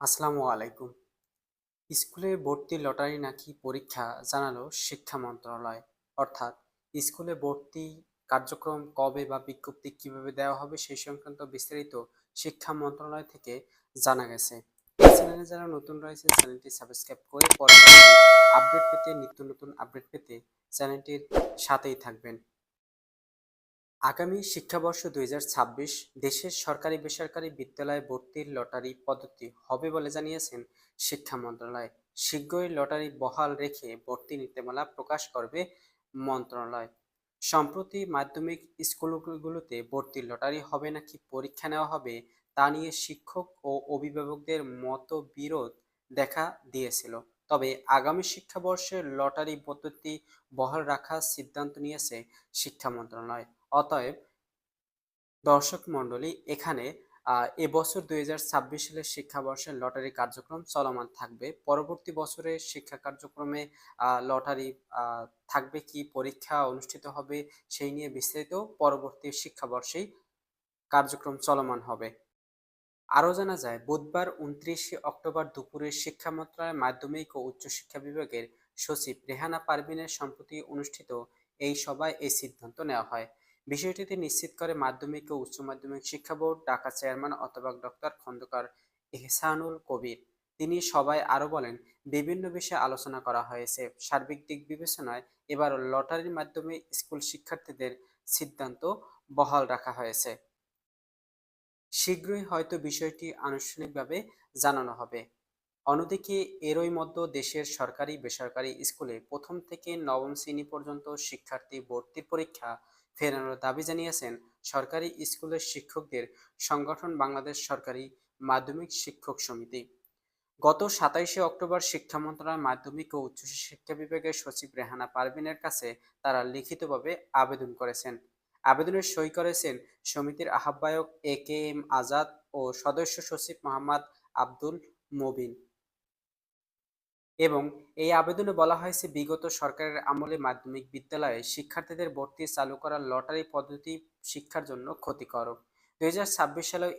আসসালামু আলাইকুম। স্কুলে ভর্তি লটারি নাকি পরীক্ষা জানালো শিক্ষা মন্ত্রণালয়। অর্থাৎ, স্কুলে ভর্তি কার্যক্রম কবে বা বিজ্ঞপ্তি কীভাবে দেওয়া হবে সেই সংক্রান্ত বিস্তারিত শিক্ষা মন্ত্রণালয় থেকে জানা গেছে। চ্যানেলে যারা নতুন রয়েছে, চ্যানেলটি সাবস্ক্রাইব করে পরবর্তী আপডেট পেতে নিত্য নতুন আপডেট পেতে চ্যানেলটির সাথেই থাকবেন। আগামী শিক্ষাবর্ষ দুই হাজার ছাব্বিশ দেশের সরকারি বেসরকারি বিদ্যালয়ে ভর্তির লটারি পদ্ধতি হবে বলে জানিয়েছেন শিক্ষা মন্ত্রণালয়। শীঘ্রই লটারি বহাল রেখে ভর্তি নীতিমালা প্রকাশ করবে মন্ত্রণালয়। সম্প্রতি মাধ্যমিক স্কুলগুলোতে ভর্তির লটারি হবে নাকি পরীক্ষা নেওয়া হবে তা নিয়ে শিক্ষক ও অভিভাবকদের মতো বিরোধ দেখা দিয়েছিল। তবে আগামী শিক্ষাবর্ষে লটারি পদ্ধতি বহাল রাখার সিদ্ধান্ত নিয়েছে শিক্ষা মন্ত্রণালয়। অতএব দর্শক মণ্ডলী, এখানে এবছর দুই হাজার ছাব্বিশ সালের শিক্ষাবর্ষের লটারি কার্যক্রম চলমান থাকবে। পরবর্তী বছরে শিক্ষা কার্যক্রমে লটারি থাকবে কি, পরীক্ষা অনুষ্ঠিত হবে সেই নিয়ে বিস্তারিত পরবর্তী শিক্ষাবর্ষেই কার্যক্রম চলমান হবে। আরও জানা যায়, বুধবার উনত্রিশে অক্টোবর দুপুরে শিক্ষা মন্ত্রণালয়ের মাধ্যমিক ও উচ্চশিক্ষা বিভাগের সচিব রেহানা পারভিনের সম্প্রতি অনুষ্ঠিত এই সভায় এই সিদ্ধান্ত নেওয়া হয়। বিষয়টিতে নিশ্চিত করে মাধ্যমিক ও উচ্চ মাধ্যমিক শিক্ষা বোর্ড, ঢাকা চেয়ারম্যান অথবা ডক্টর খন্দকার এহসানুল কবির। তিনি সবাই আরও বলেন, বিভিন্ন বিষয়ে আলোচনা করা হয়েছে। সার্বিক দিক বিবেচনায় এবার লটারির মাধ্যমে স্কুল শিক্ষার্থীদের সিদ্ধান্ত বহাল রাখা হয়েছে। শীঘ্রই হয়তো বিষয়টি আনুষ্ঠানিকভাবে জানানো হবে। অন্যদিকে এরই মধ্যে দেশের সরকারি বেসরকারি স্কুলে প্রথম থেকে নবম শ্রেণি পর্যন্ত শিক্ষার্থী ভর্তির পরীক্ষা ফেরানোর দাবি জানিয়েছেন সরকারি স্কুলের শিক্ষকদের সংগঠন বাংলাদেশ সরকারি মাধ্যমিক শিক্ষক সমিতি। গত সাতাইশে অক্টোবর শিক্ষা মন্ত্রণালয় মাধ্যমিক ও উচ্চশিক্ষা বিভাগের সচিব রেহানা পারভিনের কাছে তারা লিখিতভাবে আবেদন করেছেন। আবেদনের সই করেছেন সমিতির আহ্বায়ক এ কে এম আজাদ ও সদস্য সচিব মোহাম্মদ আব্দুল মবিন। এবং এই আবেদনে বলা হয়েছে, বিগত সরকারের আমলে মাধ্যমিক বিদ্যালয়ে শিক্ষার্থীদের ভর্তি চালু করা লটারি পদ্ধতি শিক্ষার জন্য ক্ষতিকারক দুই হাজার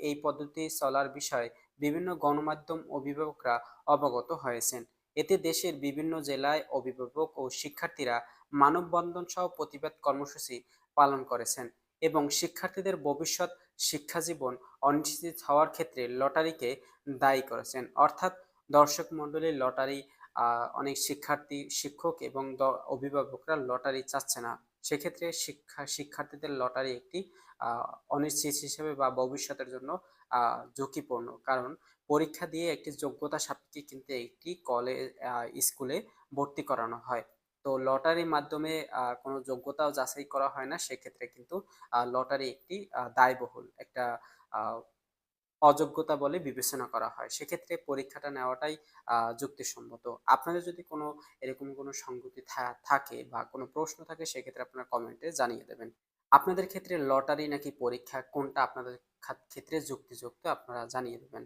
এই পদ্ধতি চলার বিষয়ে বিভিন্ন গণমাধ্যম অভিভাবকরা অবগত হয়েছেন। এতে দেশের বিভিন্ন জেলায় অভিভাবক ও শিক্ষার্থীরা মানববন্ধন সহ প্রতিবাদ কর্মসূচি পালন করেছেন এবং শিক্ষার্থীদের ভবিষ্যৎ শিক্ষাজীবন অনিশ্চিত হওয়ার ক্ষেত্রে লটারিকে দায়ী করেছেন। অর্থাৎ দর্শক মণ্ডলীর লটারি অনেক শিক্ষার্থী, শিক্ষক এবং অভিভাবকরা লটারি চাচ্ছে না। সেক্ষেত্রে শিক্ষা, শিক্ষার্থীদের লটারি একটি অনিশ্চিত হিসেবে বা ভবিষ্যতের জন্য ঝুঁকিপূর্ণ। কারণ পরীক্ষা দিয়ে একটি যোগ্যতা সাপেক্ষে কিন্তু একটি কলেজ স্কুলে ভর্তি করানো হয়। তো লটারির মাধ্যমে কোনো যোগ্যতাও যাচাই করা হয় না। সেক্ষেত্রে কিন্তু লটারি একটি দায়বহুল। একটা অযোগ্যতা বলে বিবেচনা করা হয়। সেক্ষেত্রে পরীক্ষাটা নেওয়াটাই যুক্তিসম্মত। আপনাদের যদি কোনো এরকম কোনো সংগতি থাকে বা কোনো প্রশ্ন থাকে, সেক্ষেত্রে আপনারা কমেন্টে জানিয়ে দেবেন। আপনাদের ক্ষেত্রে লটারি নাকি পরীক্ষা, কোনটা আপনাদের ক্ষেত্রে যুক্তিযুক্ত, আপনারা জানিয়ে দেবেন।